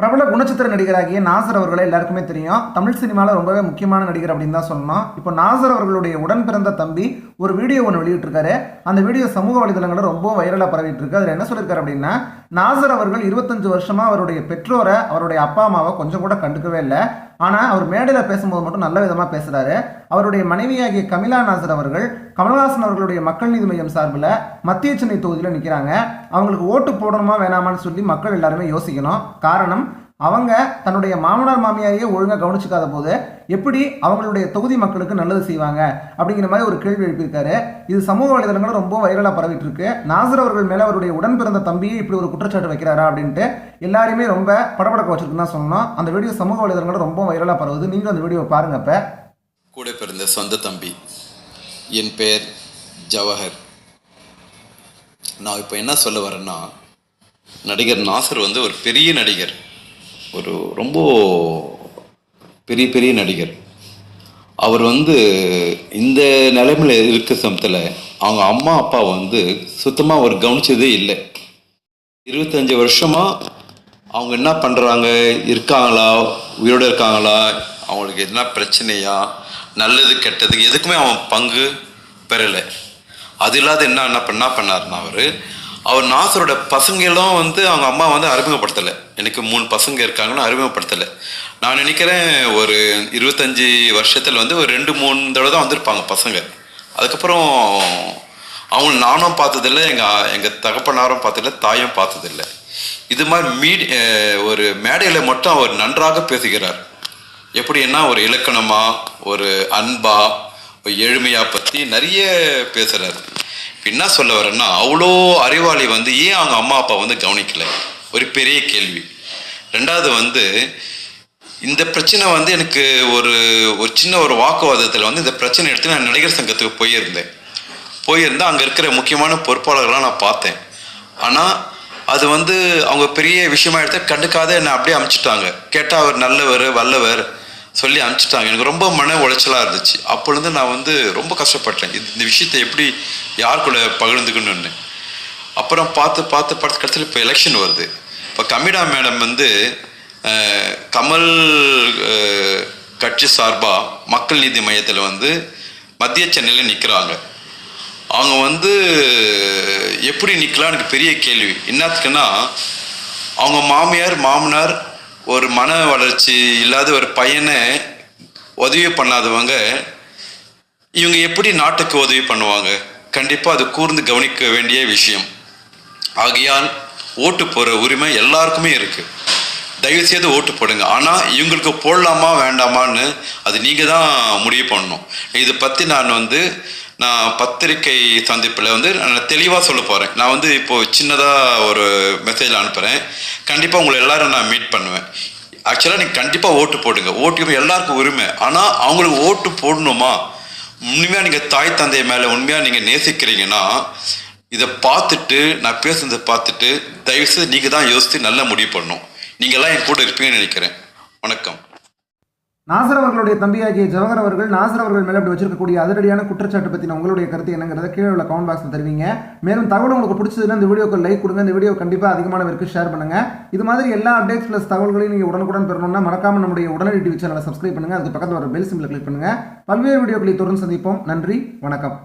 பிரபல குணச்சித்திர நடிகராகிய நாசர் அவர்களை எல்லாருக்குமே தெரியும். தமிழ் சினிமாவில் ரொம்பவே முக்கியமான நடிகர் அப்படின்னு தான் சொல்லணும். இப்போ நாசர் அவர்களுடைய உடன் பிறந்த தம்பி ஒரு வீடியோ ஒன்று வெளியிட்டிருக்காரு. அந்த வீடியோ சமூக வலைதளங்களில் ரொம்ப வைரலாக பரவிட்டு இருக்கு அதில் என்ன சொல்லியிருக்காரு அப்படின்னா நாசர் அவர்கள் இருபத்தஞ்சு வருஷமாக அவருடைய பெற்றோரை அவருடைய அப்பா அம்மாவை கொஞ்சம் கூட கண்டுக்கவே இல்லை. ஆனால் அவர் மேடையில் பேசும்போது மட்டும் நல்ல விதமாக பேசுகிறாரு அவருடைய மனைவியாகிய கமிலா நாசர் அவர்கள் கமல்ஹாசன் அவர்களுடைய மக்கள் நீதி மையம் சார்பில் மத்திய சென்னை தொகுதியில் நிற்கிறாங்க அவங்களுக்கு ஓட்டு போடணுமா வேணாமான்னு சொல்லி மக்கள் எல்லாருமே யோசிக்கணும். காரணம் அவங்க தன்னுடைய மாமனார் மாமியாரையே ஒழுங்காக கவனிச்சுக்காத போது எப்படி அவங்களுடைய தொகுதி மக்களுக்கு நல்லது செய்வாங்க அப்படிங்கிற மாதிரி ஒரு கேள்வி எழுப்பியிருக்காரு. இது சமூக வலைதளங்களும் ரொம்ப வைரலாக பரவிட்டு இருக்கு நாசர் அவர்கள் மேலே அவருடைய உடன் பிறந்த தம்பியை இப்படி ஒரு குற்றச்சாட்டு வைக்கிறாரா அப்படின்ட்டு எல்லாருமே ரொம்ப படபடக்க வச்சிருக்குன்னு தான் சொல்லணும். அந்த வீடியோ சமூக வலைதளங்களும் ரொம்ப வைரலாக பரவுது. நீங்களும் அந்த வீடியோவை பாருங்க இப்போ கூட பிறந்த சொந்த தம்பி. என் பெயர் ஜவஹர். நான் இப்போ என்ன சொல்ல வரேன்னா நடிகர் நாசர் வந்து ஒரு பெரிய நடிகர். ஒரு ரொம்ப பெரிய பெரிய நடிகர். அவர் வந்து இந்த நிலைமையில் இருக்க சமயத்தில் அவங்க அம்மா அப்பா வந்து சுத்தமாக அவர் கவனிச்சதே இல்லை. இருபத்தஞ்சி வருஷமாக அவங்க என்ன பண்ணுறாங்க இருக்காங்களா? உயிரோட இருக்காங்களா? அவங்களுக்கு என்ன பிரச்சனையா? நல்லது கெட்டது எதுக்குமே அவன் பங்கு பெறலை. அது இல்லாத என்ன என்ன பண்ணால் பண்ணாருன்னா அவர் அவர் நாசரோட பசங்களும் வந்து அவங்க அம்மா வந்து அறிமுகப்படுத்தலை. எனக்கு மூணு பசங்க இருக்காங்கன்னு அறிமுகப்படுத்தலை. நான் நினைக்கிறேன் ஒரு இருபத்தஞ்சி வருஷத்தில் வந்து ஒரு ரெண்டு மூணு தடவை தான் வந்திருப்பாங்க பசங்க. அதுக்கப்புறம் அவங்க நானும் பார்த்ததில்ல எங்கள் எங்கள் தகப்பனாரும் பார்த்ததில்ல தாயும் பார்த்ததில்ல. இது மாதிரி மீடி ஒரு மேடையில் மட்டும் அவர் நன்றாக பேசுகிறார். எப்படின்னா ஒரு இலக்கணமாக ஒரு அன்பா ஒரு எளிமையா பற்றி நிறைய பேசுகிறார் என்ன சொல்ல வரேன்னா அவ்வளோ அறிவாளி வந்து ஏன் அவங்க அம்மா அப்பா வந்து கவனிக்கல? ஒரு பெரிய கேள்வி. ரெண்டாவது வந்து இந்த பிரச்சனை வந்து எனக்கு ஒரு ஒரு சின்ன ஒரு வாக்குவாதத்தில் வந்து இந்த பிரச்சனை எடுத்து நான் நடிகர் சங்கத்துக்கு போயிருந்தேன். போயிருந்தால் அங்கே இருக்கிற முக்கியமான பொறுப்பாளர்களாக நான் பார்த்தேன். ஆனால் அது வந்து அவங்க பெரிய விஷயமா எடுத்து கண்டுக்காத என்னை அப்படியே அமைச்சிட்டாங்க. கேட்டால் அவர் நல்லவர் வல்லவர் சொல்லி அனுப்பிச்சிட்டாங்க. எனக்கு ரொம்ப மன உளைச்சலாக இருந்துச்சு. அப்பொழுது நான் வந்து ரொம்ப கஷ்டப்பட்டேன். இந்த விஷயத்தை எப்படி யார் கூட பகிர்ந்துக்கணும்னு அப்புறம் பார்த்து பார்த்து பார்த்து கடைசியில் இப்போ எலெக்ஷன் வருது. இப்போ கமிடா மேடம் வந்து கமல் கட்சி சார்பாக மக்கள் நீதி மையத்தில் வந்து மத்திய சென்னையில் நிற்கிறாங்க அவங்க வந்து எப்படி நிற்கலாம் எனக்கு பெரிய கேள்வி. என்னத்துக்குன்னா அவங்க மாமியார் மாமனார் ஒரு மன வளர்ச்சி இல்லாத ஒரு பையனை உதவி பண்ணாதவங்க இவங்க எப்படி நாட்டுக்கு உதவி பண்ணுவாங்க? கண்டிப்பாக அது கூர்ந்து கவனிக்க வேண்டிய விஷயம். ஆகையால் ஓட்டு போகிற உரிமை எல்லாருக்குமே இருக்குது தயவு செய்து ஓட்டு போடுங்க. ஆனால் இவங்களுக்கு போடலாமா வேண்டாமான்னு அது நீங்கள் தான் முடிவு பண்ணணும். இதை பற்றி நான் வந்து நான் பத்திரிக்கை சந்திப்பில் வந்து நான் தெளிவாக சொல்ல போகிறேன். நான் வந்து இப்போது சின்னதாக ஒரு மெசேஜ் அனுப்புகிறேன். கண்டிப்பாக உங்களை எல்லோரும் நான் மீட் பண்ணுவேன். ஆக்சுவலாக நீங்கள் கண்டிப்பாக ஓட்டு போடுங்க. ஓட்டு எல்லாருக்கும் உரிமை. ஆனால் அவங்களுக்கு ஓட்டு போடணுமா? உண்மையாக நீங்கள் தாய் தந்தை மேலே உண்மையாக நீங்கள் நேசிக்கிறீங்கன்னா இதை பார்த்துட்டு நான் பேசுனதை பார்த்துட்டு தயவுசெய்து நீங்கள் தான் யோசித்து நல்லா முடிவு பண்ணணும். நீங்கள்லாம் என் கூட இருப்பீங்கன்னு நினைக்கிறேன். வணக்கம். நாசர் அவர்களுடைய தம்பியாகிய ஜவஹர் அவர்கள் நாசர் அவர்கள் மேலே அப்படி வச்சிருக்கக்கூடிய அதிரடியான குற்றச்சாட்டு பற்றின உங்களுடைய கருத்து என்னங்கிறத கீழே உள்ள கமெண்ட் பாக்ஸில் தருவீங்க. மேலும் தகவல் உங்களுக்கு பிடிச்சதுன்னா இந்த வீடியோக்கு லைக் கொடுங்க. இந்த வீடியோ கண்டிப்பாக அதிகமானவருக்கு ஷேர் பண்ணுங்க. இது மாதிரி எல்லா அப்டேட்ஸ் ப்ளஸ் தகவல்களையும் நீங்கள் உடனுக்குடன் பெறணும்னா மறக்காம நம்முடைய உடனடி டிவி சேனலை சப்ஸ்கிரைப் பண்ணுங்க. அதுக்கு பக்கத்தில் ஒரு பெல் சிம்மில் கிளிக் பண்ணுங்க. பல்வேறு வீடியோக்களை தொடர்ந்து சந்திப்போம். நன்றி. வணக்கம்.